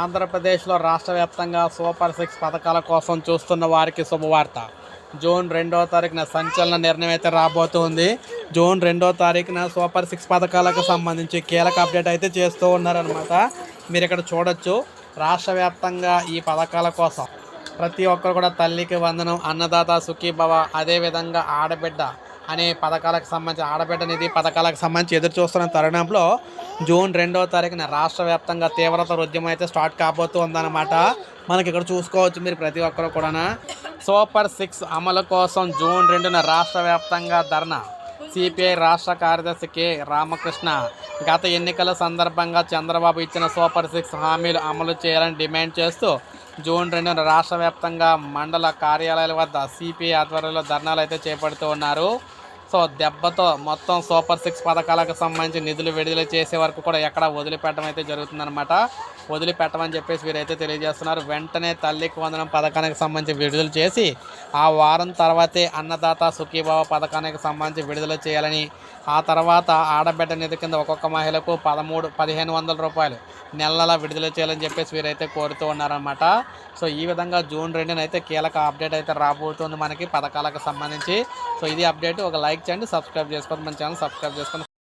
ఆంధ్రప్రదేశ్లో రాష్ట్ర వ్యాప్తంగా సూపర్ సిక్స్ పథకాల కోసం చూస్తున్న వారికి శుభవార్త. జూన్ రెండో తారీఖున సంచలన నిర్ణయం అయితే రాబోతుంది. జూన్ రెండో తారీఖున సూపర్ సిక్స్ పథకాలకు సంబంధించి కీలక అప్డేట్ అయితే చేస్తూ ఉన్నారనమాట మీరు ఇక్కడ చూడొచ్చు. రాష్ట్ర వ్యాప్తంగా ఈ పథకాల కోసం ప్రతి ఒక్కరు కూడా తల్లికి వందనం అన్నదాత సుఖీభవ అదేవిధంగా ఆడబిడ్డ అనే పథకాలకు సంబంధించి ఆడబిడ్డ నిధి పథకాలకు సంబంధించి ఎదురు చూస్తున్న తరుణంలో జూన్ రెండవ తారీఖున రాష్ట్ర వ్యాప్తంగా తీవ్రత ఉద్యమం అయితే స్టార్ట్ కాబోతూ ఉందన్నమాట మనకి ఇక్కడ చూసుకోవచ్చు మీరు ప్రతి ఒక్కరు కూడా సూపర్ సిక్స్ అమలు కోసం జూన్ రెండున రాష్ట్ర వ్యాప్తంగా ధర్నా. సిపిఐ రాష్ట్ర కార్యదర్శి కె. రామకృష్ణ గత ఎన్నికల సందర్భంగా చంద్రబాబు ఇచ్చిన సూపర్ సిక్స్ హామీలు అమలు చేయాలని డిమాండ్ చేస్తూ జూన్ రెండున రాష్ట్ర వ్యాప్తంగా మండల కార్యాలయాల వద్ద సిపిఐ ఆధ్వర్యంలో ధర్నాలు అయితే చేపడుతూ ఉన్నారు. సో దెబ్బతో మొత్తం సూపర్ సిక్స్ పథకాలకు సంబంధించి నిధులు విడుదల చేసే వరకు కూడా ఎక్కడ వదిలిపెట్టడం అయితే జరుగుతుందన్నమాట. వదిలిపెట్టమని చెప్పేసి వీరైతే తెలియజేస్తున్నారు. వెంటనే తల్లికి వందనం పథకానికి సంబంధించి విడుదల చేసి ఆ వారం తర్వాతే అన్నదాత సుఖీభావ పథకానికి సంబంధించి విడుదల చేయాలని ఆ తర్వాత ఆడబిడ్డ నిధి కింద ఒక్కొక్క మహిళకు పదమూడు పదిహేను వందల రూపాయలు నెల నెల విడుదల చేయాలని చెప్పేసి వీరైతే కోరుతూ ఉన్నారనమాట సో ఈ విధంగా జూన్ రెండున అయితే కీలక అప్డేట్ అయితే రాబోతుంది మనకి పథకాలకు సంబంధించి. సో ఇది అప్డేట్. ఒక లైక్ చేయండి సబ్స్క్రైబ్ చేసుకోండి మన ఛానల్ సబ్స్క్రైబ్ చేసుకొని